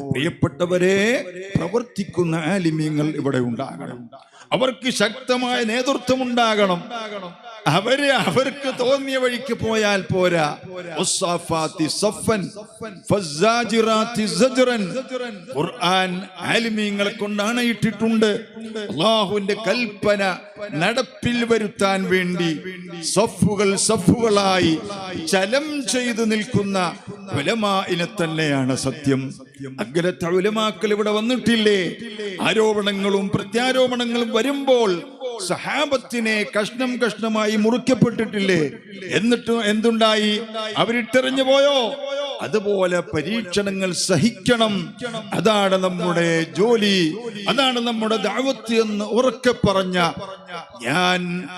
പ്രിയപ്പെട്ടവരെ പ്രവർത്തിക്കുന്ന ആലിമ്യങ്ങൾ ഇവിടെ ഉണ്ടാകണം. അവർക്ക് ശക്തമായ നേതൃത്വം ഉണ്ടാകണം. അവർ അവർക്ക് തോന്നിയ വഴിക്ക് പോയാൽ പോരാ. ഖുർആൻ കൊണ്ടാണ് ഇട്ടിട്ടുണ്ട്. അള്ളാഹുവിന്റെ കൽപ്പന നടപ്പിൽ വരുത്താൻ വേണ്ടി സഫുകൾ സഫുകളായി ചലം ചെയ്തു നിൽക്കുന്ന ഇനെ തന്നെയാണ് സത്യം. അഗ്രത്തെ ഉലമാക്കൾ ഇവിടെ വന്നിട്ടില്ലേ? ആരോപണങ്ങളും പ്രത്യാരോപണങ്ങളും വരുമ്പോൾ സഹാബത്തിനെ കഷ്ണം കഷ്ണമായി മുറിക്കപ്പെട്ടിട്ടില്ലേ? എന്നിട്ടും എന്തുണ്ടായി? അവരിട്ടെറിഞ്ഞു പോയോ? അതുപോലെ പരീക്ഷണങ്ങൾ സഹിക്കണം. അതാണ് നമ്മുടെ ജോലി. അതാണ് നമ്മുടെ ദാവത്ത് എന്ന് ഉറക്കെ പറഞ്ഞ ഞാൻ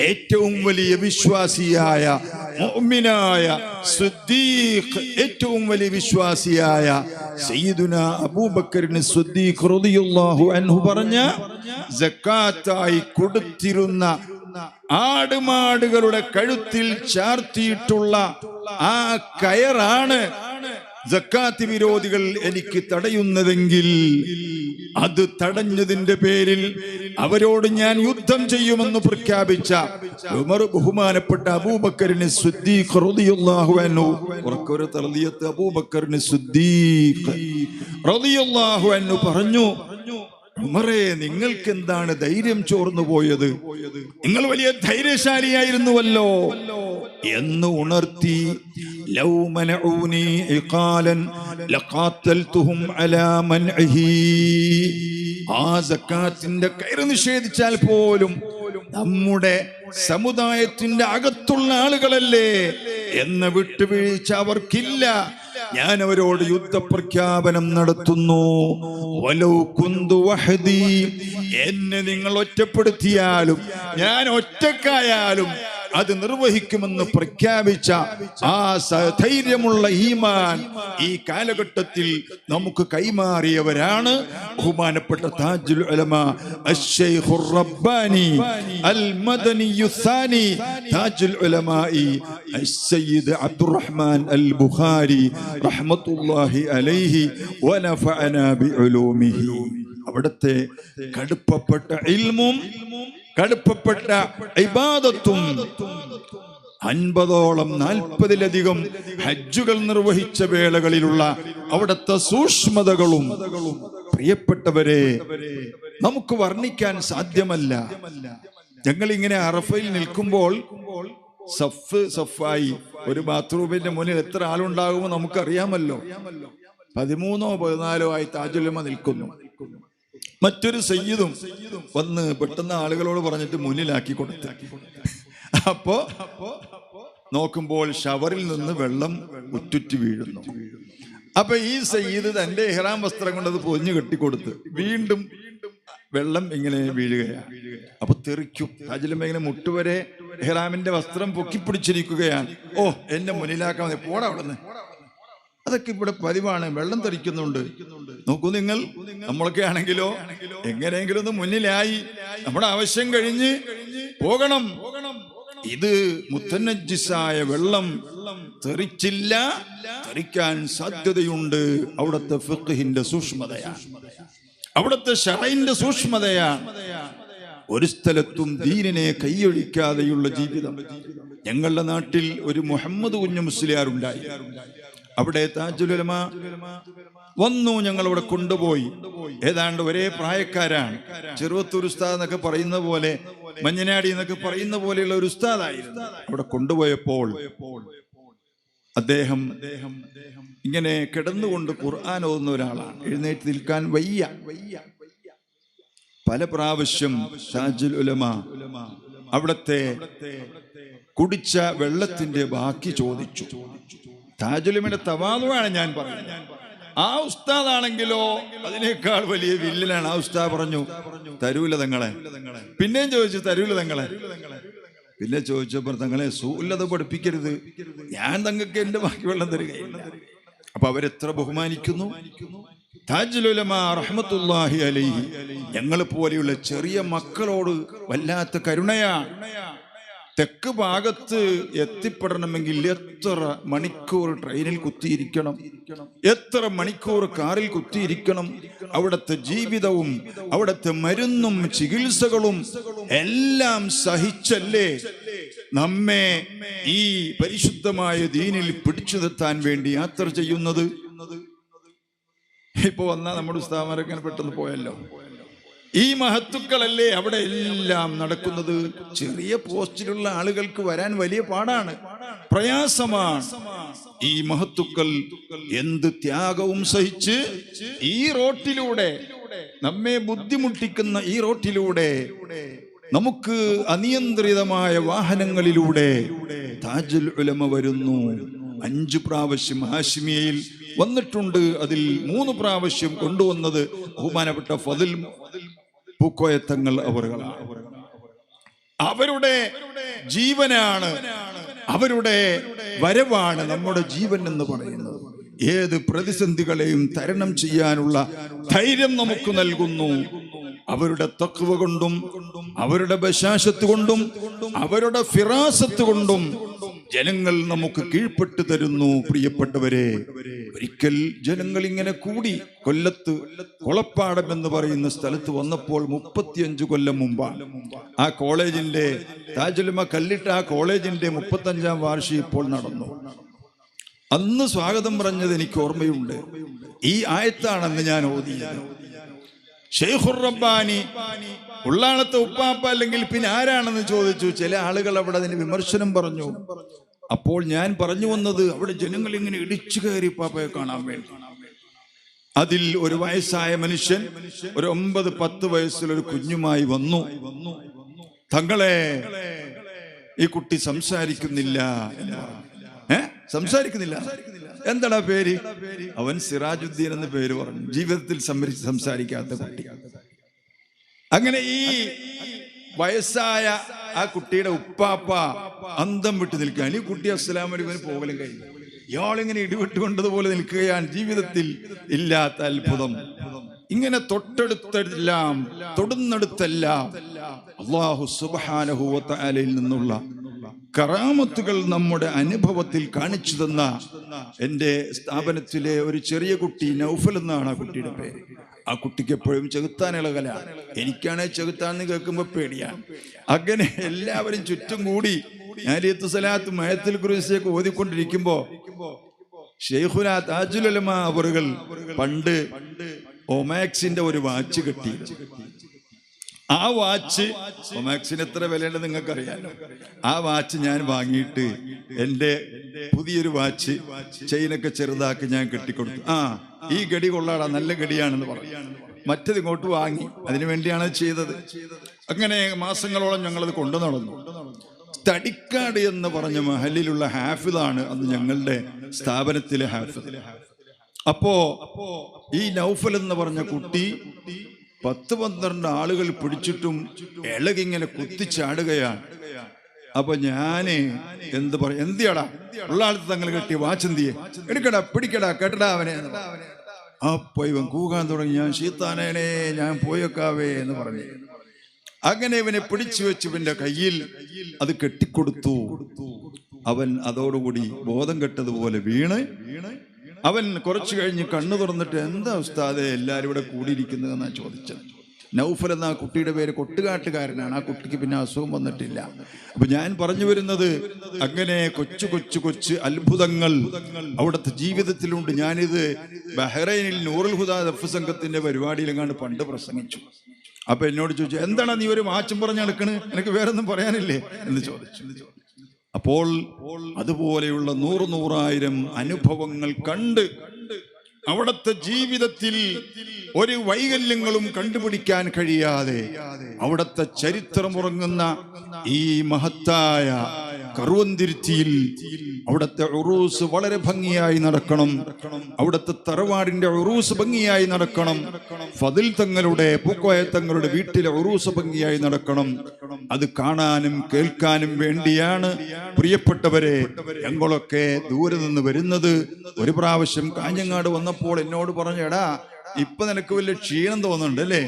ഏറ്റവും വലിയ വിശ്വാസിയായ മുഅ്മിനായ സിദ്ദീഖ് ഏറ്റവും വലിയ വിശ്വാസിയായ സയ്യിദുന അബൂബക്കറിന് സിദ്ദീഖ് റളിയല്ലാഹു അൻഹു പറഞ്ഞ സക്കാത്തായി കൊടുത്തിരുന്ന ആടുമാടുകളുടെ കഴുത്തിൽ ചാർത്തിയിട്ടുള്ള ആ കയറാണ് ജക്കാത്ത് വിരോധികൾ എനിക്ക് തടയുന്നതെങ്കിൽ അത് തടഞ്ഞതിന്റെ പേരിൽ അവരോട് ഞാൻ യുദ്ധം ചെയ്യുമെന്ന് പ്രഖ്യാപിച്ച ഉമർ ബഹുമാനപ്പെട്ട അബൂബക്കറിന് പറഞ്ഞു ഉമറേ നിങ്ങൾക്ക് എന്താണ് ധൈര്യം ചോർന്നു പോയത്? നിങ്ങൾ വലിയ ധൈര്യശാലിയായിരുന്നുവല്ലോ. എന്ന് ഉണർത്തി ആ സക്കാത്തിന്റെ കയറ് നിഷേധിച്ചാൽ പോലും നമ്മുടെ സമുദായത്തിന്റെ അകത്തുള്ള ആളുകളല്ലേ? എന്ന വിട്ടുവീഴ്ച അവർക്കില്ല. ഞാൻ അവരോട് യുദ്ധപ്രഖ്യാപനം നടത്തുന്നു. എന്നെ നിങ്ങൾ ഒറ്റപ്പെടുത്തിയാലും ഞാൻ ഒറ്റക്കായാലും അത് നിർവഹിക്കുമെന്ന് പ്രഖ്യാപിച്ച ആ ധൈര്യമുള്ള ഈമാൻ ഈ കാലഘട്ടത്തിൽ നമുക്ക് കൈമാറിയവരാണ് ബഹുമാനപ്പെട്ട താജുൽ ഉലമ അശ്ശൈഖുർ റബ്ബാനി അൽ മദനി ഥാനി താജുൽ ഉലമായി അസ്സയ്യിദ് അബ്ദുറഹ്മാൻ അൽ ബുഖാരി റഹ്മത്തുള്ളാഹി അലൈഹി വനഫഅനാ ബിഉലൂമിഹി. അവിടുത്തെ കടുപ്പപ്പെട്ട ഇൽമും കടുപ്പപ്പെട്ട ഇബാദത്തും അൻപതോളം നാൽപ്പതിലധികം ഹജ്ജുകൾ നിർവഹിച്ച വേളകളിലുള്ള അവിടുത്തെ സൂക്ഷ്മതകളും പ്രിയപ്പെട്ടവരെ നമുക്ക് വർണിക്കാൻ സാധ്യമല്ല. ഞങ്ങൾ ഇങ്ങനെ അറഫയിൽ നിൽക്കുമ്പോൾ സഫ് സഫായി ഒരു ബാത്റൂമിന്റെ മുന്നിൽ എത്ര ആളുണ്ടാകുമോ നമുക്കറിയാമല്ലോ. പതിമൂന്നോ പതിനാലോ ആയി താജുലമ നിൽക്കുന്നു. മറ്റൊരു സയ്യിദും വന്ന് പെട്ടെന്ന് ആളുകളോട് പറഞ്ഞിട്ട് മുന്നിലാക്കി കൊടുത്തു. അപ്പോ നോക്കുമ്പോൾ ഷവറിൽ നിന്ന് വെള്ളം ഉറ്റുറ്റു വീഴുന്നു. അപ്പൊ ഈ സയ്യിദ് തന്റെ ഇഹ്റാം വസ്ത്രം കൊണ്ട് അത് പൊതിഞ്ഞു കെട്ടിക്കൊടുത്ത് വീണ്ടും വെള്ളം ഇങ്ങനെ വീഴുകയാണ് അപ്പൊ തെറിക്കും. അതിലും ഇങ്ങനെ മുട്ടുവരെ ഇഹ്റാമിന്റെ വസ്ത്രം പൊക്കിപ്പിടിച്ചിരിക്കുകയാണ് ഓ എന്നെ മുന്നിലാക്കാൻ പോടാ അവിടെ അതൊക്കെ ഇവിടെ പതിവാണ്. വെള്ളം തെറിക്കുന്നുണ്ട്. നോക്കൂ നിങ്ങൾ. നമ്മളൊക്കെ ആണെങ്കിലോ എങ്ങനെയെങ്കിലും ഒന്ന് മുന്നിലായി നമ്മുടെ ആവശ്യം കഴിഞ്ഞ് പോകണം. ഇത് മുത്തനജിസായ വെള്ളം തെറിച്ചില്ല തെറിക്കാൻ സാധ്യതയുണ്ട്. അവിടുത്തെ ഫിഖിന്റെ സൂക്ഷ്മതയാണ് അവിടുത്തെ ഷറൈന്റെ സൂക്ഷ്മതയാണ് ഒരു സ്ഥലത്തും ദീനിനെ കൈയൊഴിക്കാതെയുള്ള ജീവിതം. ഞങ്ങളുടെ നാട്ടിൽ ഒരു മുഹമ്മദ് കുഞ്ഞു മുസ്ലിയാർ ഉണ്ടായി. അവിടെ താജുലമ വന്നു ഞങ്ങളിവിടെ കൊണ്ടുപോയി. ഏതാണ്ട് ഒരേ പ്രായക്കാരാണ്. ചെറുവത്തൂർ ഉസ്താദ് എന്നൊക്കെ പറയുന്ന പോലെ മഞ്ഞനാടി എന്നൊക്കെ പറയുന്ന പോലെയുള്ള ഒരു ഉസ്താദായിരുന്നു. അവിടെ കൊണ്ടുപോയപ്പോൾ അദ്ദേഹം ഇങ്ങനെ കിടന്നുകൊണ്ട് ഖുർആൻ ഓതുന്ന ഒരാളാണ്. എഴുന്നേറ്റ് നിൽക്കാൻ വയ്യ. പല പ്രാവശ്യം ഷാജുൽ ഉലമ അവിടത്തെ കുടിച്ച വെള്ളത്തിന്റെ ബാക്കി ചോദിച്ചു. താജുലിമയുടെ തവാതുവാണ് ഞാൻ പറയുന്നത്. ആ ഉസ്താദാണെങ്കിലോ അതിനേക്കാൾ വലിയ വില്ലനാണ്. ആ ഉസ്താദ് പറഞ്ഞു തരൂല തങ്ങളെ. പിന്നെയും ചോദിച്ചു തരൂല തങ്ങളെ. പിന്നെ ചോദിച്ചപ്പോൾ തങ്ങളെ സൂല്ലത പഠിപ്പിക്കരുത്. ഞാൻ തങ്ങൾക്ക് എന്റെ ബാക്കി വെള്ളം തരികയില്ല. അപ്പൊ അവരെത്ര ബഹുമാനിക്കുന്നു? ഞങ്ങൾ പോലെയുള്ള ചെറിയ മക്കളോട് വല്ലാത്ത കരുണയാണ് തെക്ക് ഭാഗത്ത് എത്തിപ്പെടണമെങ്കിൽ എത്ര മണിക്കൂർ ട്രെയിനിൽ കുത്തിയിരിക്കണം? എത്ര മണിക്കൂർ കാറിൽ കുത്തിയിരിക്കണം? അവിടുത്തെ ജീവിതവും അവിടുത്തെ മരുന്നും ചികിത്സകളും എല്ലാം സഹിച്ചല്ലേ നമ്മെ ഈ പരിശുദ്ധമായ ദീനിൽ പിടിച്ചു നിർത്താൻ വേണ്ടി യാത്ര ചെയ്യുന്നത്? ഇപ്പൊ വന്നാ നമ്മുടെ ഉസ്താമരൊക്കെ പെട്ടെന്ന് പോയല്ലോ. ഈ മഹത്തുക്കളല്ലേ അവിടെ എല്ലാം നടക്കുന്നത്? ചെറിയ പോസ്റ്റിലുള്ള ആളുകൾക്ക് വരാൻ വലിയ പാടാണ്. പ്രയാസമാണ്. ഈ മഹത്തുക്കൾ എന്ത് ത്യാഗവും സഹിച്ച് ഈ റോട്ടിലൂടെ നമ്മെ ബുദ്ധിമുട്ടിക്കുന്ന ഈ റോട്ടിലൂടെ നമുക്ക് അനിയന്ത്രിതമായ വാഹനങ്ങളിലൂടെ താജുൽ ഉലമ വരുന്നു. അഞ്ചു പ്രാവശ്യം ഹാഷിമിയയിൽ വന്നിട്ടുണ്ട്. അതിൽ മൂന്ന് പ്രാവശ്യം കൊണ്ടുവന്നത് ബഹുമാനപ്പെട്ട ഫതിൽ പൂക്കോയത്തങ്ങൾ അവറുകളാണ് അവരുടെ ജീവനാണ് അവരുടെ വരവാണ് നമ്മുടെ ജീവൻ എന്ന് പറയുന്നത്. ഏത് പ്രതിസന്ധികളെയും തരണം ചെയ്യാനുള്ള ധൈര്യം നമുക്ക് നൽകുന്നു. അവരുടെ തക്വ കൊണ്ടും അവരുടെ ബശാശത്ത് കൊണ്ടും അവരുടെ ഫിറാസത്ത് കൊണ്ടും ജനങ്ങൾ നമുക്ക് കീഴ്പ്പെട്ട് തരുന്നു പ്രിയപ്പെട്ടവരെ. ഒരിക്കൽ ജനങ്ങൾ ഇങ്ങനെ കൂടി കൊല്ലത്ത് കൊളപ്പാടം എന്ന് പറയുന്ന സ്ഥലത്ത് വന്നപ്പോൾ മുപ്പത്തിയഞ്ചു കൊല്ലം മുമ്പാണ്. ആ കോളേജിന്റെ താജുലമ കല്ലിട്ട ആ കോളേജിന്റെ മുപ്പത്തഞ്ചാം വാർഷികം ഇപ്പോൾ നടന്നു. അന്ന് സ്വാഗതം പറഞ്ഞത് എനിക്ക് ഓർമ്മയുണ്ട്. ഈ ആയത്താണെന്ന് ഞാൻ ഓതിയത്. ഷെയ്ഖുർ റബ്ബാനി ഉള്ളാളത്തെ ഉപ്പാപ്പ അല്ലെങ്കിൽ പിന്നെ ആരാണെന്ന് ചോദിച്ചു. ചില ആളുകൾ അവിടെ അതിന് വിമർശനം പറഞ്ഞു. അപ്പോൾ ഞാൻ പറഞ്ഞു വന്നത് അവിടെ ജനങ്ങൾ ഇങ്ങനെ ഇടിച്ചു കയറി പാപ്പയെ കാണാൻ വേണ്ടി. അതിൽ ഒരു വയസ്സായ മനുഷ്യൻ ഒരു ഒമ്പത് പത്ത് വയസ്സിലൊരു കുഞ്ഞുമായി വന്നു. തങ്ങളെ ഈ കുട്ടി സംസാരിക്കുന്നില്ല. ഏ? സംസാരിക്കുന്നില്ല. എന്താടാ പേര്? അവൻ സിറാജുദ്ദീൻ എന്ന് പേര് പറഞ്ഞു. ജീവിതത്തിൽ സംഭരിച്ച് സംസാരിക്കാത്ത കുട്ടി. അങ്ങനെ ഈ വയസ്സായ ആ കുട്ടിയുടെ ഉപ്പാപ്പ അന്തം വിട്ട് നിൽക്കാൻ ഈ കുട്ടി അസ്സലാം വലൈക്കും പോകലും കഴിഞ്ഞു. ഇയാളിങ്ങനെ ഇടിവിട്ടുകൊണ്ടതുപോലെ നിൽക്കുകയാണ്. ജീവിതത്തിൽ ഇല്ലാത്ത അത്ഭുതം. ഇങ്ങനെ തൊട്ടടുത്തെല്ലാം തൊടുന്നെടുത്തെല്ലാം അള്ളാഹു സുബാനഹുവത്തലയിൽ നിന്നുള്ള കറാമത്തുകൾ നമ്മുടെ അനുഭവത്തിൽ കാണിച്ചു തന്ന എന്റെ സ്ഥാപനത്തിലെ ഒരു ചെറിയ കുട്ടി നൗഫൽ എന്നാണ് ആ കുട്ടിയുടെ പേര്. ആ കുട്ടിക്ക് എപ്പോഴും ചെകുത്താൻ ഇളകല. എനിക്കാണെ ചെകുത്താന്ന് കേൾക്കുമ്പോൾ പേടിയാണ് അങ്ങനെ എല്ലാവരും ചുറ്റും കൂടി ഞാലിയത്ത് സലാത്ത് മയത്തിൽ കുറിച്ചൊക്കെ ഓതിക്കൊണ്ടിരിക്കുമ്പോ ഷെയ്ഖുല താജുലമ അവറുകൾ പണ്ട് ഒമാക്സിന്റെ ഒരു വാച്ച് കിട്ടി. ആ വാച്ച് ഒമാക്സിന് എത്ര വിലയുണ്ട് നിങ്ങൾക്ക് അറിയാലോ ആ വാച്ച് ഞാൻ വാങ്ങിയിട്ട് എന്റെ പുതിയൊരു വാച്ച് ചെയിനൊക്കെ ചെറുതാക്കി ഞാൻ കെട്ടിക്കൊടുത്തു. ആ ഈ ഗടി കൊള്ളാടാ നല്ല ഗടിയാണെന്ന് പറഞ്ഞു. മറ്റത് ഇങ്ങോട്ട് വാങ്ങി അതിനു വേണ്ടിയാണ് ചെയ്തത്. അങ്ങനെ മാസങ്ങളോളം ഞങ്ങളത് കൊണ്ടു നടന്നു. തടിക്കാട് എന്ന് പറഞ്ഞ മഹലിലുള്ള ഹാഫിദാണ് അന്ന് ഞങ്ങളുടെ സ്ഥാപനത്തിലെ ഹാഫിദ്. അപ്പോ ഈ നൗഫൽ എന്ന് പറഞ്ഞ കുട്ടി പത്ത് പന്ത്രണ്ട് ആളുകൾ പിടിച്ചിട്ടും ഇളകിങ്ങനെ കുത്തിച്ചാടുകയാണ്. അപ്പൊ ഞാൻ എന്ത് പറയും എന്തിയാടാ? ഉള്ള ആളത്ത് തങ്ങൾ കെട്ടിയ വാച്ചെന്തിയെ എടുക്കടാ പിടിക്കടാ കേട്ടടാ അവനെ. അപ്പൊ ഇവൻ കൂകാൻ തുടങ്ങി ഞാൻ ശീത്താനേനെ ഞാൻ പോയേക്കാവേ എന്ന് പറഞ്ഞു. അങ്ങനെ ഇവനെ പിടിച്ചു വെച്ച് കയ്യിൽ അത് കെട്ടിക്കൊടുത്തു. അവൻ അതോടുകൂടി ബോധം കെട്ടതുപോലെ വീണ് വീണ്. അവൻ കുറച്ചു കഴിഞ്ഞ് കണ്ണു തുറന്നിട്ട് എന്താ ഉസ്താദെ എല്ലാരും ഇവിടെ കൂടിയിരിക്കുന്നതെന്നാ ചോദിച്ചത്? നൗഫൽ എന്ന ആ കുട്ടിയുടെ പേര് കൊട്ടുകാട്ടുകാരനാണ്. ആ കുട്ടിക്ക് പിന്നെ അസുഖം വന്നിട്ടില്ല. അപ്പൊ ഞാൻ പറഞ്ഞു വരുന്നത് അങ്ങനെ കൊച്ചു കൊച്ചു കൊച്ചു അത്ഭുതങ്ങൾ അവിടുത്തെ ജീവിതത്തിലുണ്ട്. ഞാനിത് ബഹ്റൈനിൽ നൂറുൽ ഹുദാ ദഫ് സംഘത്തിന്റെ പരിപാടിയിലെങ്ങാണ്ട് പണ്ട് പ്രസംഗിച്ചു. അപ്പൊ എന്നോട് ചോദിച്ചു എന്താണ് നീ ഒരു മാച്ചും പറഞ്ഞ് നടക്കണ്? എനിക്ക് വേറൊന്നും പറയാനില്ലേ? എന്ന് ചോദിച്ചു. അപ്പോൾ അതുപോലെയുള്ള നൂറ് നൂറായിരം അനുഭവങ്ങൾ കണ്ട് അവിടുത്തെ ജീവിതത്തിൽ ഒരു വൈകല്യങ്ങളും കണ്ടുപിടിക്കാൻ കഴിയാതെ അവിടുത്തെ ചരിത്രമുറങ്ങുന്ന ഈ മഹത്തായ കറുവന്തിരുത്തിയിൽ അവിടുത്തെ ഉറൂസ് വളരെ ഭംഗിയായി നടക്കണം. അവിടുത്തെ തറവാടിന്റെ ഉറൂസ് ഭംഗിയായി നടക്കണം. ഫതിൽ തങ്ങളുടെ പൂക്കോയ തങ്ങളുടെ വീട്ടിലെ ഉറൂസ് ഭംഗിയായി നടക്കണം. അത് കാണാനും കേൾക്കാനും വേണ്ടിയാണ് പ്രിയപ്പെട്ടവരെ ഞങ്ങളൊക്കെ ദൂരെ നിന്ന് വരുന്നത്. ഒരു പ്രാവശ്യം കാഞ്ഞങ്ങാട് വന്നപ്പോൾ എന്നോട് പറഞ്ഞു എടാ ഇപ്പൊ നിനക്ക് വലിയ ക്ഷീണം തോന്നുന്നുണ്ട് അല്ലേ?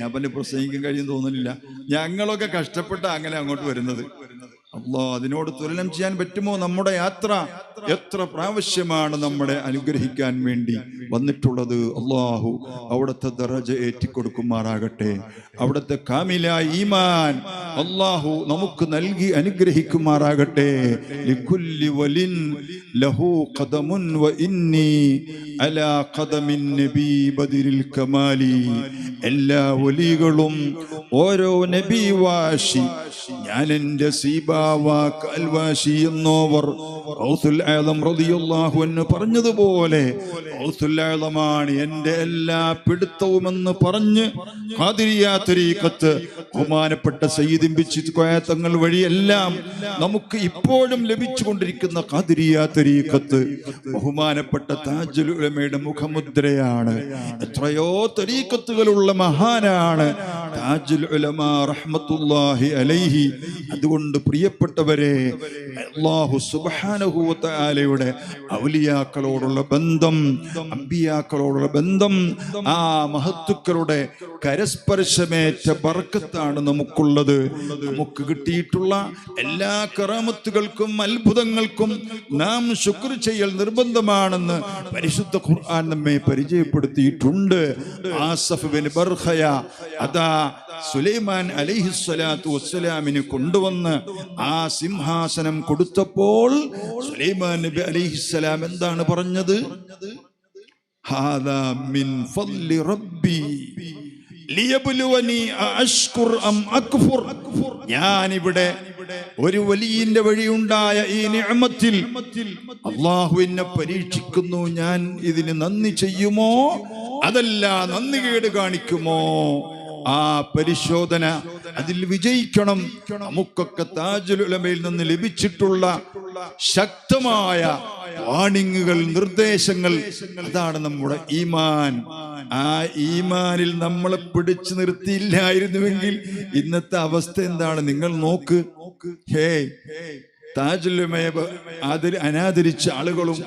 ഞാൻ പിന്നെ പ്രസംഗിക്കാൻ കഴിയും തോന്നുന്നില്ല. ഞങ്ങളൊക്കെ കഷ്ടപ്പെട്ട അങ്ങനെ അങ്ങോട്ട് വരുന്നത്. അള്ളാ അതിനോട് തുലനം ചെയ്യാൻ പറ്റുമോ നമ്മുടെ യാത്ര? എത്ര പ്രാവശ്യമാണ് നമ്മളെ അനുഗ്രഹിക്കാൻ വേണ്ടി വന്നിട്ടുള്ളത്? അള്ളാഹു അവിടുത്തെ ദറജ ഏറ്റിക്കൊടുക്കുമാറാകട്ടെ. അവിടുത്തെ കാമിലായ ഈമാൻ അള്ളാഹു നമുക്ക് നൽകി അനുഗ്രഹിക്കുമാറാകട്ടെ. ലഹു ഖദമുൻ വ ഇന്നി അലാ ഖദമിൻ നബി ബദിരിൽ കമാലി. എല്ലാ ഒലികളും ഓരോ നബി വാശി. ഞാൻ എന്റെ സീബാവാ കാൽവാശി എന്നോവർ. ഔസുൽ ആലം റളിയല്ലാഹു അൻഹു പറഞ്ഞതുപോലെ എന്റെ എന്റെ എല്ലാ പിടുത്തവുമെന്ന് പറഞ്ഞ് ഖാദിരിയ തരീഖത്ത് ബഹുമാനപ്പെട്ട സയ്യിദ് ബിച്ചിത് കോയ തങ്ങൾ വഴിയെല്ലാം നമുക്ക് ഇപ്പോഴും ലഭിച്ചുകൊണ്ടിരിക്കുന്ന ഖാദിരിയ തരീഖത്ത് ബഹുമാനപ്പെട്ട താജുൽ ഉലമയുടെ മുഖമുദ്രയാണ്. എത്രയോ തരീക്കത്തുകളുള്ള മഹാനാണ് ഉലമ റഹ്മത്തുല്ലാഹി അലൈഹി. അതുകൊണ്ട് പ്രിയപ്പെട്ടവരെ തആലയുടെ ഔലിയാക്കളോടുള്ള ബന്ധം അമ്പിയാക്കളോടുള്ള ബന്ധം ആ മഹത്തുക്കളുടെ കരസ്പർശമേറ്റ ബർക്കത്താണ് നമുക്കുള്ളത്. നമുക്ക് കിട്ടിയിട്ടുള്ള എല്ലാ കറാമത്തുകൾക്കും അത്ഭുതങ്ങൾക്കും നാം ശുക്ർ ചെയ്യൽ നിർബന്ധമാണെന്ന് പരിശുദ്ധ ഖുർആൻ നമ്മെ പരിചയപ്പെടുത്തിയിട്ടുണ്ട്. ആസഫ് ബിൻ ബർഹയ അതാ സുലൈമാൻ അലൈഹിസ്സലാത്തു വസ്സലാമിന് കൊണ്ടുവന്ന് ആ സിംഹാസനം കൊടുത്തപ്പോൾ സുലൈമാൻ നബി അലൈഹിസ്സലാം എന്താണ് പറഞ്ഞത്? ഹാദാ മിൻ ഫദ്ലി റബ്ബി. ഞാനിവിടെ ഒരു വലിയന്റെ വഴിയുണ്ടായ ഈ നിയമത്തിൽ എന്നെ പരീക്ഷിക്കുന്നു. ഞാൻ ഇതിന് നന്ദി ചെയ്യുമോ? അതല്ല നന്ദി കേട് കാണിക്കുമോ? ആ പരിശോധന അതിൽ വിജയിക്കണം. നമുക്കൊക്കെ താജുലുലമയിൽ നിന്ന് ലഭിച്ചിട്ടുള്ള ശക്തമായ വാണിങ്ങുകൾ നിർദ്ദേശങ്ങൾ അതാണ് നമ്മുടെ ഈമാൻ. ആ ഈമാനിൽ നമ്മളെ പിടിച്ചു നിർത്തിയില്ലായിരുന്നുവെങ്കിൽ ഇന്നത്തെ അവസ്ഥ എന്താണ്? നിങ്ങൾ നോക്ക്. ഹേ താജുലുമയെ ആദരി അനാദരിച്ച ആളുകളും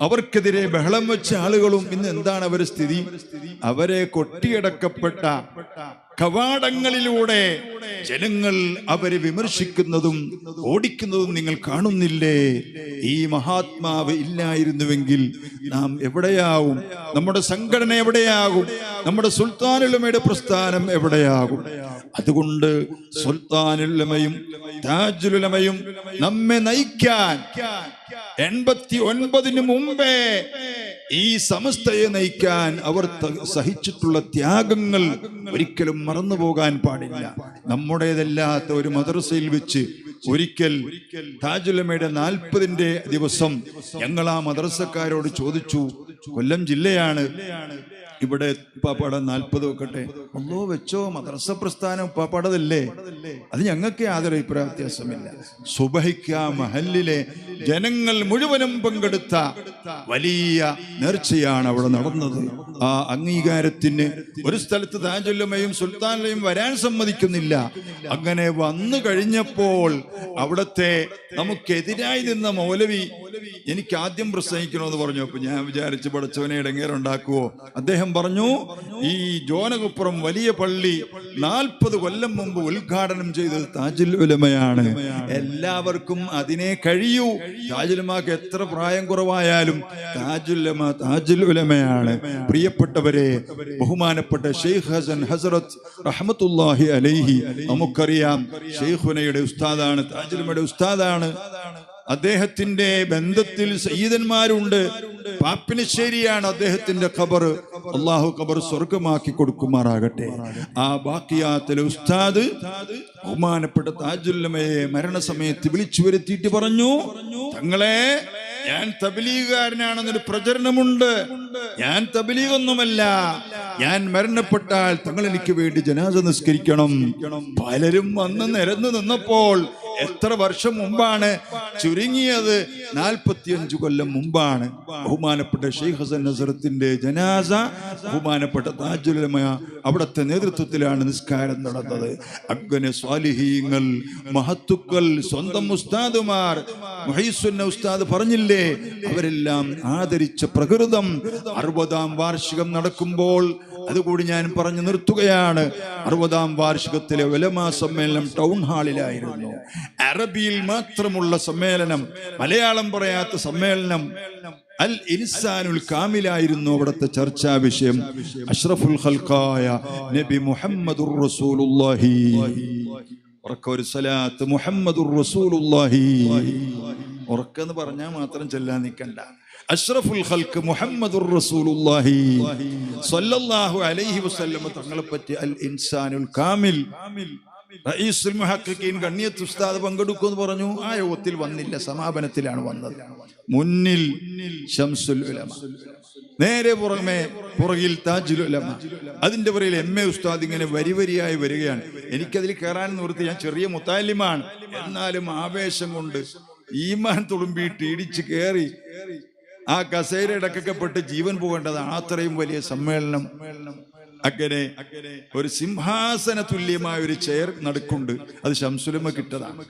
അവർക്കെതിരെ ബഹളം വെച്ച ആളുകളും ഇന്ന് എന്താണ് അവരുടെ സ്ഥിതി? അവരെ കൊട്ടിയടക്കപ്പെട്ട കവാടങ്ങളിലൂടെ ജനങ്ങൾ അവരെ വിമർശിക്കുന്നതും ഓടിക്കുന്നതും നിങ്ങൾ കാണുന്നില്ലേ? ഈ മഹാത്മാവ് ഇല്ലായിരുന്നുവെങ്കിൽ നാം എവിടെയാവും? നമ്മുടെ സംഘടന എവിടെയാകും? നമ്മുടെ സുൽത്താനുലമയുടെ പ്രസ്ഥാനം എവിടെയാകും? അതുകൊണ്ട് സുൽത്താനുലമയും താജുലുലമയും നമ്മെ നയിക്കാൻ എൺപത്തി ഒൻപതിനു മുമ്പേ ഈ സമസ്തയെ നയിക്കാൻ അവർ സഹിച്ചിട്ടുള്ള ത്യാഗങ്ങൾ ഒരിക്കലും മറന്നു പോകാൻ പാടില്ല. നമ്മുടേതല്ലാത്ത ഒരു മദ്രസയിൽ വെച്ച് ഒരിക്കൽ താജുലമയുടെ നാൽപ്പതിന്റെ ദിവസം ഞങ്ങൾ ആ മദ്രസക്കാരോട് ചോദിച്ചു കൊല്ലം ജില്ലയാണ്? ഇവിടെ ഉപ്പാപ്പാട നാൽപ്പത് വെക്കട്ടെ? ഒന്നോ വെച്ചോ മദ്രസ പ്രസ്ഥാനം ഉപ്പാപ്പാടതല്ലേ? അത് ഞങ്ങൾക്ക് യാതൊരു അഭിപ്രായ വ്യത്യാസമില്ല സുബഹിക്ക മഹല്ലിലെ ജനങ്ങൾ മുഴുവനും പങ്കെടുത്ത വലിയ നേർച്ചയാണ് അവിടെ നടന്നത്. ആ അംഗീകാരത്തിന് ഒരു സ്ഥലത്ത് താജുല്ലമയും സുൽത്താനുലയും വരാൻ സമ്മതിക്കുന്നില്ല. അങ്ങനെ വന്നു കഴിഞ്ഞപ്പോൾ അവിടത്തെ നമുക്കെതിരായി നിന്ന മൗലവി എനിക്ക് ആദ്യം പ്രസംഗിക്കണമെന്ന് പറഞ്ഞു. അപ്പൊ ഞാൻ വിചാരിച്ച് പഠിച്ചവനെ ഇടങ്ങേറുണ്ടാക്കുവോ? അദ്ദേഹം പറഞ്ഞു ഈ ജോനകുപ്പുറം വലിയ പള്ളി നാൽപ്പത് കൊല്ലം മുമ്പ് ഉദ്ഘാടനം ചെയ്തത് താജുൽ ഉലമയാണ്. എല്ലാവർക്കും അതിനെ കഴിയൂ. താജുലമാക്ക് എത്ര പ്രായം കുറവായാലും താജുലമ താജുൽ ഉലമയാണ്. പ്രിയപ്പെട്ടവരെ ബഹുമാനപ്പെട്ട ഷെയ്ഖ് ഹസൻ ഹസറത്ത് റഹമത്തുല്ലാഹി അലൈഹി നമുക്കറിയാം ഷെയ്ഖുനയുടെ ഉസ്താദാണ് താജുലമയുടെ ഉസ്താദാണ്. അദ്ദേഹത്തിന്റെ ബന്ധത്തിൽ സയ്യിദന്മാരുണ്ട്. പാപ്പിനിശ്ശേരിയാണ് അദ്ദേഹത്തിന്റെ ഖബർ. അള്ളാഹു ഖബർ സ്വർഗമാക്കി കൊടുക്കുമാറാകട്ടെ. ആ ബാക്കിയാത്തിലെ ഉസ്താദ് ബഹുമാനപ്പെട്ട താജുല്ലമയെ മരണസമയത്ത് വിളിച്ചു വരുത്തിയിട്ട് പറഞ്ഞു തങ്ങളെ ഞാൻ തബലീഗുകാരനാണെന്നൊരു പ്രചരണമുണ്ട്. ഞാൻ തബലീഗൊന്നുമല്ല. ഞാൻ മരണപ്പെട്ടാൽ തങ്ങൾ എനിക്ക് വേണ്ടി ജനാസ നിസ്കരിക്കണം. പലരും വന്ന് നിരന്നു നിന്നപ്പോൾ എത്ര വർഷം മുമ്പാണ് ചുരുങ്ങിയത്? നാൽപ്പത്തിയഞ്ചു കൊല്ലം മുമ്പാണ്. ബഹുമാനപ്പെട്ട ഷെയ്ഖ് ഹസൻ നസറത്തിന്റെ ജനാസ ബഹുമാനപ്പെട്ട താജുലമയ അവിടുത്തെ നേതൃത്വത്തിലാണ് നിസ്കാരം നടന്നത്. അഗ്ന സ്വാലിഹീങ്ങൾ മഹത്തുക്കൾ സ്വന്തം ഉസ്താദുമാർ മുഹൈസുന്ന ഉസ്താദ് പറഞ്ഞില്ലേ? അവരെല്ലാം ആദരിച്ച പ്രകൃതം അറുപതാം വാർഷികം നടക്കുമ്പോൾ അതുകൂടി ഞാൻ പറഞ്ഞു നിർത്തുകയാണ്. അറുപതാം വാർഷികത്തിലെ ഉലമാ സമ്മേളനം ടൗൺ ഹാളിലായിരുന്നു. അറബിയിൽ മാത്രമുള്ള സമ്മേളനം മലയാളം പറയാത്ത സമ്മേളനം അൽ ഇൻസാനുൽ കാമിലായിരുന്നു അവിടുത്തെ ചർച്ചാ വിഷയം. അഷ്റഫുൽ ഖൽഖായ നബി മുഹമ്മദുർ റസൂലുള്ളാഹി. ഉറക്കൊരു സലാത്ത് മുഹമ്മദുർ റസൂലുള്ളാഹി. ഉറക്കെന്ന് പറഞ്ഞാൽ മാത്രം ചെല്ലാൻ നിൽക്കണ്ട അഷ്റഫുൽ ഖൽക്ക് മുഹമ്മദുർ റസൂലുള്ളാഹി സ്വല്ലല്ലാഹു അലൈഹി വസല്ലം തങ്ങളെ പറ്റി അൽ ഇൻസാനുൽ കാമിൽ. റഈസുൽ മുഹഖഖീൻ ഗണ്ണിയത്ത് ഉസ്താദ് പങ്കെടുക്കുമെന്ന് പറഞ്ഞു. ആ യോഗത്തിൽ വന്നില്ല സമാപനത്തിലാണ് വന്നത്. മുന്നിൽ ഷംസുൽ ഉലമ. നേരെ പുറമെ പുറകിൽ താജുൽ ഉലമ. അതിന്റെ പുറകിൽ എം എ ഉസ്താദ് ഇങ്ങനെ വരി വരിയായി വരികയാണ്. എനിക്കതിൽ കയറാൻ നിർത്തി ഞാൻ ചെറിയ മുത്താലിമാണ്. എന്നാലും ആവേശം കൊണ്ട് ഈമാൻ തുളുമ്പിയിട്ട് ഇടിച്ച് കയറി ആ കസേര ഇടക്കൊക്കെ പെട്ട് ജീവൻ പോകേണ്ടതാണ്. അത്രയും വലിയ സമ്മേളനം. അങ്ങനെ ഒരു സിംഹാസന തുല്യമായ ഒരു ചെയർ നടക്കുണ്ട്. അത് ശംസുലമ കിട്ടതാണ്.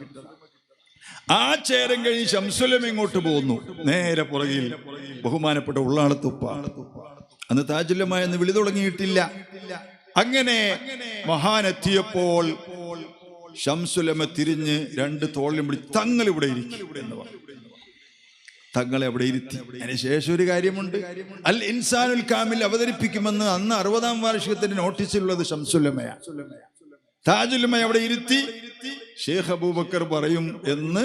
ആ ചേരം കഴിഞ്ഞ് ശംസുലം ഇങ്ങോട്ട് പോകുന്നു. നേരെ പുറകിൽ ബഹുമാനപ്പെട്ട ഉള്ളാളത്തുപ്പ. അന്ന് താജുല്യമായ എന്ന് വിളി തുടങ്ങിയിട്ടില്ല. അങ്ങനെ മഹാനെത്തിയപ്പോൾ ശംസുലമ തിരിഞ്ഞ് രണ്ട് തോളിലും പിടിച്ച് തങ്ങൾ ഇവിടെ ഇരിക്കും എന്ന് പറഞ്ഞു. തങ്ങളെ അവിടെ ഇരുത്തി. അതിനുശേഷം ഒരു കാര്യമുണ്ട്. അൽ ഇൻസാനുൽ കാമിൽ അവതരിപ്പിക്കുമെന്ന് അന്ന് അറുപതാം വാർഷികത്തിന്റെ നോട്ടീസിലുള്ളത് ഷംസുല്ലമയ താജുലമയ അവിടെ ഇരുത്തി ഷേഖ് അബൂബക്കർ പറയും എന്ന്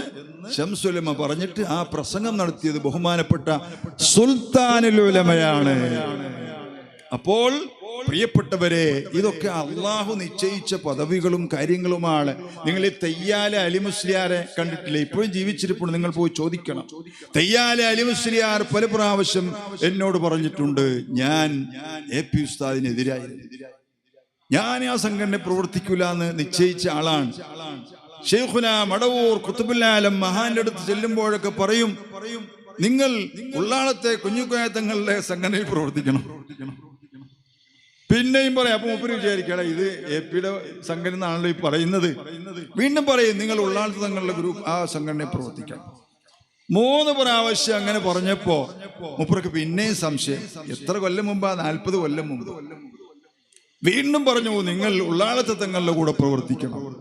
ഷംസുലമ പറഞ്ഞിട്ട് ആ പ്രസംഗം നടത്തിയത് ബഹുമാനപ്പെട്ട സുൽത്താനുൽ ഉലമയാണ്. അപ്പോൾ പ്രിയപ്പെട്ടവരെ ഇതൊക്കെ അള്ളാഹു നിശ്ചയിച്ച പദവികളും കാര്യങ്ങളുമാണ്. നിങ്ങൾ ഈ തെയ്യാല അലിമുസ്ലിയാരെ കണ്ടിട്ടില്ലേ? ഇപ്പോഴും ജീവിച്ചിരിപ്പുണ്ട്. നിങ്ങൾ പോയി ചോദിക്കണം. തെയ്യാല അലിമുസ്ലിയാർ പല പ്രാവശ്യം എന്നോട് പറഞ്ഞിട്ടുണ്ട് ഞാൻ എ പി ഉസ്താദിനെതിരായിരുന്നു ഞാൻ ആ സംഘടന പ്രവർത്തിക്കൂല എന്ന് നിശ്ചയിച്ച ആളാണ്. ഷെയ്ഖുന മടവൂർ കുത്തുബുല്ലാലം മഹാന്റെ അടുത്ത് ചെല്ലുമ്പോഴൊക്കെ പറയും നിങ്ങൾ ഉള്ളാളത്തെ കുഞ്ഞുക്കോയത്തങ്ങളുടെ സംഘടനയിൽ പ്രവർത്തിക്കണം. പിന്നെയും പറയാം. അപ്പൊ മൂപ്പര് വിചാരിക്കണം ഇത് എ പിയുടെ സംഘടന ഈ പറയുന്നത്. വീണ്ടും പറയും നിങ്ങൾ ഉള്ളാളത്ത് തങ്ങളുടെ ഗ്രൂപ്പ് ആ സംഘടനയെ പ്രവർത്തിക്കണം മൂന്ന് പ്രാവശ്യം അങ്ങനെ പറഞ്ഞപ്പോ മൂപ്പർക്ക് പിന്നെയും സംശയം. എത്ര കൊല്ലം മുമ്പാ? നാൽപ്പത് കൊല്ലം മുമ്പ്. വീണ്ടും പറഞ്ഞു നിങ്ങൾ ഉള്ളാളത്തെ തങ്ങളുടെ കൂടെ പ്രവർത്തിക്കണം.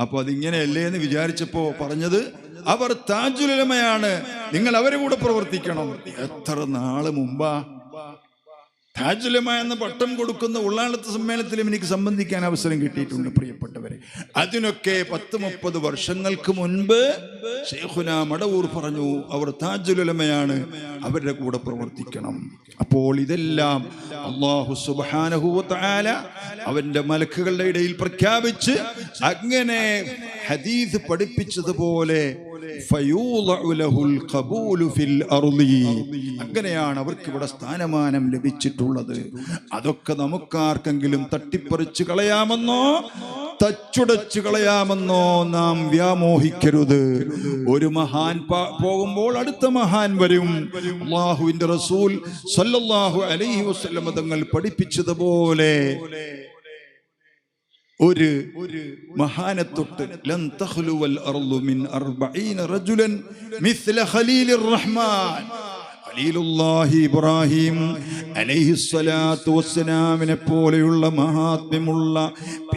അപ്പൊ അതിങ്ങനെയല്ലേ എന്ന് വിചാരിച്ചപ്പോ പറഞ്ഞത് അവർ താജുലമയാണ് നിങ്ങൾ അവരെ കൂടെ പ്രവർത്തിക്കണം. എത്ര നാൾ മുമ്പാ? താജുലമ എന്ന പട്ടം കൊടുക്കുന്ന ഉള്ളാളത്ത് സമ്മേളനത്തിലും എനിക്ക് സംബന്ധിക്കാൻ അവസരം കിട്ടിയിട്ടുണ്ട് പ്രിയപ്പെട്ടവരെ. അതിനൊക്കെ പത്ത് മുപ്പത് വർഷങ്ങൾക്ക് മുൻപ് ഷെയ്ഖുന മടവൂർ പറഞ്ഞു അവർ താജുലമയാണ് അവരുടെ കൂടെ പ്രവർത്തിക്കണം. അപ്പോൾ ഇതെല്ലാം അള്ളാഹു സുബാനഹുല അവന്റെ മലക്കുകളുടെ ഇടയിൽ പ്രഖ്യാപിച്ച് അങ്ങനെ ഹദീസ് പഠിപ്പിച്ചതുപോലെ അങ്ങനെയാണ് അവർക്ക് ഇവിടെ സ്ഥാനമാനം ലഭിച്ചിട്ടുള്ളത്. അതൊക്കെ നമുക്കാർക്കെങ്കിലും തട്ടിപ്പറിച്ച് കളയാമെന്നോ തച്ചുടച്ചു കളയാമെന്നോ നാം വ്യാമോഹിക്കരുത്. ഒരു മഹാൻ പോകുമ്പോൾ അടുത്ത മഹാൻ വരും. അള്ളാഹുവിന്റെ റസൂൽ സല്ലല്ലാഹു അലൈഹി വസല്ലം തങ്ങൾ പഠിപ്പിച്ചതുപോലെ. ഒരു മഹാനെ തൊട്ട് ലൻ അർളു മിൻ അർബഈന റജുലൻ മിസ്ല ഖലീലിർ റഹ്മാൻ ഖലീലുല്ലാഹി ഇബ്രാഹിം അലൈഹിസ്സലാത്തു വസ്സലാമിനെ പോലെയുള്ള മഹാത്മ്യമുള്ള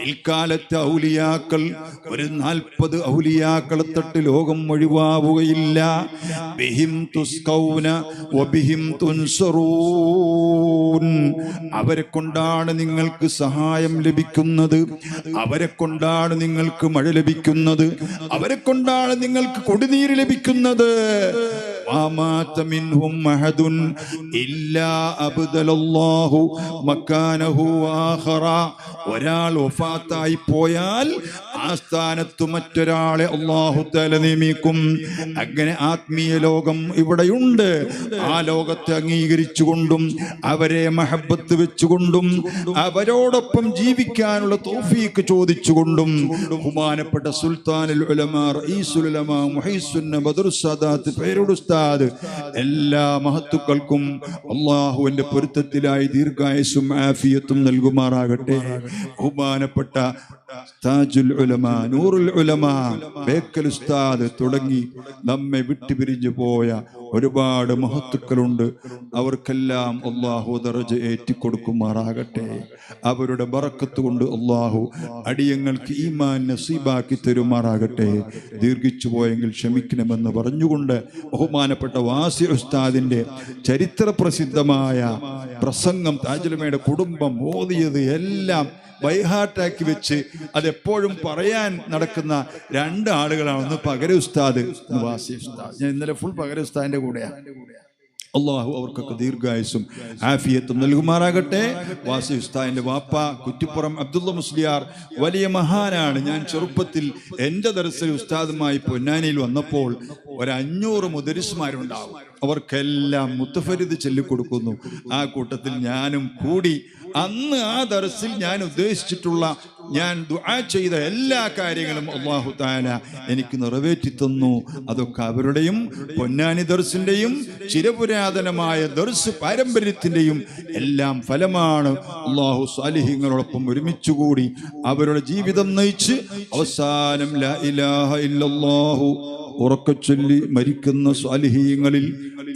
പിൽക്കാലത്തെ ഔലിയാക്കൾ ഒരു നാൽപ്പത് ഔലിയാക്കളെ തട്ട് ലോകം ഒഴിവാവുകയില്ല. ബിഹിം തുസ്കൗന തുൻസറൂൻ. അവരെ കൊണ്ടാണ് നിങ്ങൾക്ക് സഹായം ലഭിക്കുന്നത്. അവരെ കൊണ്ടാണ് നിങ്ങൾക്ക് മഴ ലഭിക്കുന്നത്. അവരെ കൊണ്ടാണ് നിങ്ങൾക്ക് കൊടുനീര് ലഭിക്കുന്നത്. മാമാത്ത മിൻഹും അഹദുൻ ഇല്ലാ അബ്ദലല്ലാഹു മക്കാനഹു ആഖറ ഒരാൾ വഫാത്തായി പോയാൽ ആ സ്ഥാനത്ത് മറ്റൊരാളെ അള്ളാഹു തല നിയമിക്കും. അങ്ങനെ ആത്മീയ ലോകം ഇവിടെയുണ്ട്. ആ ലോകത്തെ അംഗീകരിച്ചുകൊണ്ടും അവരെ മഹബത്ത് വെച്ചുകൊണ്ടും അവരോടൊപ്പം ജീവിക്കാനുള്ള തോഫീക്ക് ചോദിച്ചുകൊണ്ടും ബഹുമാനപ്പെട്ട സുൽത്താനുൽ ഉസ്താദ് എല്ലാ മഹത്തുക്കൾക്കും അള്ളാഹുവിന്റെ പൊരുത്തത്തിലായി ദീർഘായുസും ആഫിയത്തും നൽകുമാറാകട്ടെ. ബഹുമാനപ്പെട്ട ഉസ്താദ് തുടങ്ങി നമ്മെ വിട്ടുപിരിഞ്ഞു പോയ ഒരുപാട് മഹത്തുക്കളുണ്ട്. അവർക്കെല്ലാം അള്ളാഹു ദറജ ഏറ്റിക്കൊടുക്കുമാറാകട്ടെ. അവരുടെ ബറക്കത്ത് കൊണ്ട് അള്ളാഹു അടിയങ്ങൾക്ക് ഈമാൻ നസീബാക്കി തരുമാറാകട്ടെ. ദീർഘിച്ചു പോയെങ്കിൽ ക്ഷമിക്കണമെന്ന് പറഞ്ഞുകൊണ്ട് ബഹുമാനപ്പെട്ട വാസി ഉസ്താദിന്റെ ചരിത്ര പ്രസിദ്ധമായ പ്രസംഗം താജുലമയുടെ കുടുംബം ഓതിയത് എല്ലാം ബൈഹാർട്ടാക്കി വെച്ച് അതെപ്പോഴും പറയാൻ നടക്കുന്ന രണ്ട് ആളുകളാണ് ഒന്ന് പകര ഉസ്താദ് വാസി ഉസ്താദ്. ഞാൻ ഇന്നലെ ഫുൾ പകര ഉസ്താദിന്റെ കൂടെയാണ് അള്ളാഹു അവർക്കൊക്കെ ദീർഘായുസും ആഫിയത്തും നൽകുമാറാകട്ടെ. വാസി ഉസ്താദിന്റെ വാപ്പ കുറ്റിപ്പുറം അബ്ദുള്ള മുസ്ലിയാർ വലിയ മഹാനാണ്. ഞാൻ ചെറുപ്പത്തിൽ എന്റെ ദർശന ഉസ്താദുമായി പൊന്നാനിയിൽ വന്നപ്പോൾ ഒരഞ്ഞൂറ് മുദരിസ്മാരുണ്ടാവും. അവർക്കെല്ലാം മുത്തഫരിത് ചൊല്ലിക്കൊടുക്കുന്നു. ആ കൂട്ടത്തിൽ ഞാനും കൂടി അന്ന് ആ ദർസിൽ ഞാൻ ഉദ്ദേശിച്ചിട്ടുള്ള ഞാൻ ദുആ ചെയ്ത എല്ലാ കാര്യങ്ങളും അള്ളാഹു താല എനിക്ക് നിറവേറ്റി തന്നു. അതൊക്കെ അവരുടെയും പൊന്നാനി ദർസിന്റെയും ചിരപുരാതനമായ ദർസ് പാരമ്പര്യത്തിന്റെയും എല്ലാം ഫലമാണ്. അള്ളാഹു സാലിഹ്യങ്ങളോടൊപ്പം ഒരുമിച്ചുകൂടി അവരുടെ ജീവിതം നയിച്ച് അവസാനം ലാ ഇലാഹ ഉറക്കച്ചൊല്ലി മരിക്കുന്ന സ്വാലിഹീയങ്ങളിൽ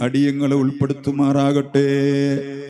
അടിയങ്ങളെ ഉൾപ്പെടുത്തുമാറാകട്ടെ.